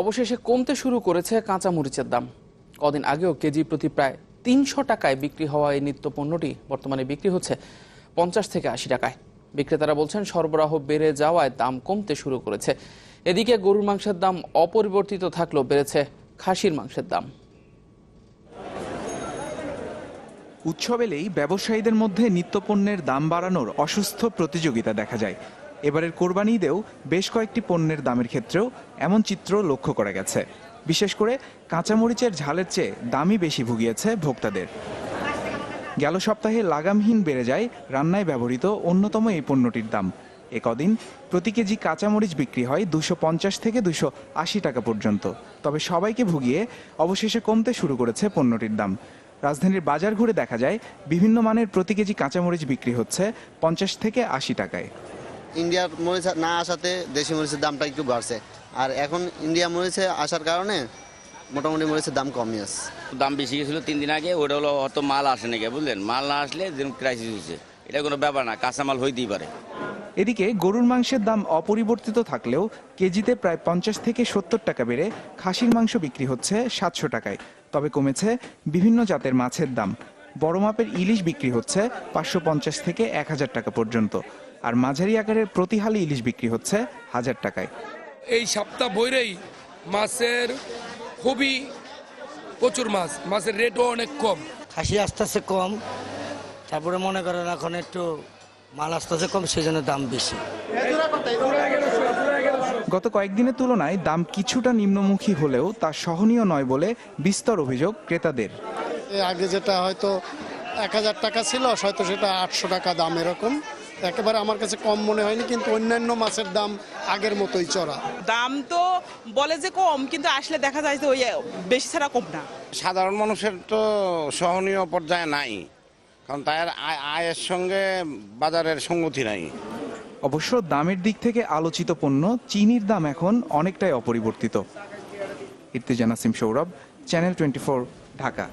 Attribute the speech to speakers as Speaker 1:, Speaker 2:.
Speaker 1: অবশেষে কমতে শুরু করেছে কাঁচা মরিচের দাম। কদিন আগেও কেজি প্রতি প্রায় তিনশো টাকায় বিক্রি হওয়া এই নিত্য পণ্যটি বর্তমানে বিক্রি হচ্ছে পঞ্চাশ থেকে আশি টাকায়। বিক্রেতারা বলছেন, সরবরাহ বেড়ে যাওয়ায় দাম কমতে শুরু করেছে। এদিকে গরুর মাংসের দাম অপরিবর্তিত থাকলেও বেড়েছে খাসির মাংসের দাম।
Speaker 2: উৎসব এলেই ব্যবসায়ীদের মধ্যে নিত্যপণ্যের দাম বাড়ানোর অসুস্থ প্রতিযোগিতা দেখা যায়। এবারের কোরবানি ঈদেও বেশ কয়েকটি পণ্যের দামের ক্ষেত্রেও এমন চিত্র লক্ষ্য করা গেছে। বিশেষ করে কাঁচামরিচের ঝালের চেয়ে দামই বেশি ভুগিয়েছে ভোক্তাদের। গেল সপ্তাহে লাগামহীন বেড়ে যায় রান্নায় ব্যবহৃত অন্যতম এই পণ্যটির দাম। এ কদিন প্রতি কেজি কাঁচামরিচ বিক্রি হয় দুশো পঞ্চাশ থেকে দুশো আশি টাকা পর্যন্ত। তবে সবাইকে ভুগিয়ে অবশেষে কমতে শুরু করেছে পণ্যটির দাম। রাজধানীর বাজার ঘুরে দেখা যায়, বিভিন্ন মানের প্রতি কেজি কাঁচামরিচ বিক্রি হচ্ছে পঞ্চাশ থেকে আশি টাকায়।
Speaker 3: ইন্ডিয়ার মরিচ না আসাতে দেশি মরিচের দামটা একটু বাড়ছে। আর এখন ইন্ডিয়া মরিচে আসার কারণে মোটামুটি মরিচের দাম কমই আছে।
Speaker 4: দাম বেশি গেছিল তিন দিন আগে ওটা হলো অত মাল আসে নাকি বুঝলেন? মাল না আসলে যেরকম ক্রাইসিস হয়েছে। এটা কোনো ব্যাপার না কাঁচা মাল হইতেই পারে।
Speaker 2: এদিকে গরুর মাংসের দাম অপরিবর্তিত থাকলেও কেজিতে প্রায় পঞ্চাশ থেকে সত্তর টাকা বেড়ে খাসির মাংস বিক্রি হচ্ছে সাতশো টাকায়। তবে কমেছে বিভিন্ন জাতের মাছের দাম। বড় মাপের ইলিশ বিক্রি হচ্ছে পাঁচশো পঞ্চাশ থেকে এক হাজার টাকা পর্যন্ত। আর মাঝারি আকারের প্রতি হালি ইলিশ বিক্রি হচ্ছে হাজার টাকায়।
Speaker 5: এই সপ্তাহ বইরেই মাছের খুবই প্রচুর মাছ মাছের রেটও অনেক কম।
Speaker 6: খাসি আস্তে আস্তে কম তারপরে মনে করেন এখন একটু মাল আস্তে আস্তে কম সেই জন্য দাম বেশি।
Speaker 2: গত কয়েকদিনের তুলনায় দাম কিছুটা নিম্নমুখী হলেও তা সহনীয় নয় বলে বিস্তর অভিযোগ ক্রেতাদের।
Speaker 7: এর আগে যেটা হয়তো এক হাজার টাকা ছিল হয়তো সেটা আটশো টাকা দাম এরকম। একেবারে আমার কাছে কম মনে হয়নি কিন্তু অন্যান্য মাছের দাম আগের মতোই চড়া।
Speaker 8: দাম তো বলে যে কম কিন্তু আসলে দেখা যায় যে ওই বেশি ছাড়া কম না।
Speaker 9: সাধারণ মানুষের তো সহনীয় পর্যায়ে নাই কারণ তার আয়- আয়ের সঙ্গে বাজারের সঙ্গতি নাই।
Speaker 2: অবশ্য দামের দিক থেকে আলোচিত পণ্য চিনির দাম এখন অনেকটাই অপরিবর্তিত। Irtiza Nasim Sourav channel twenty Dhaka.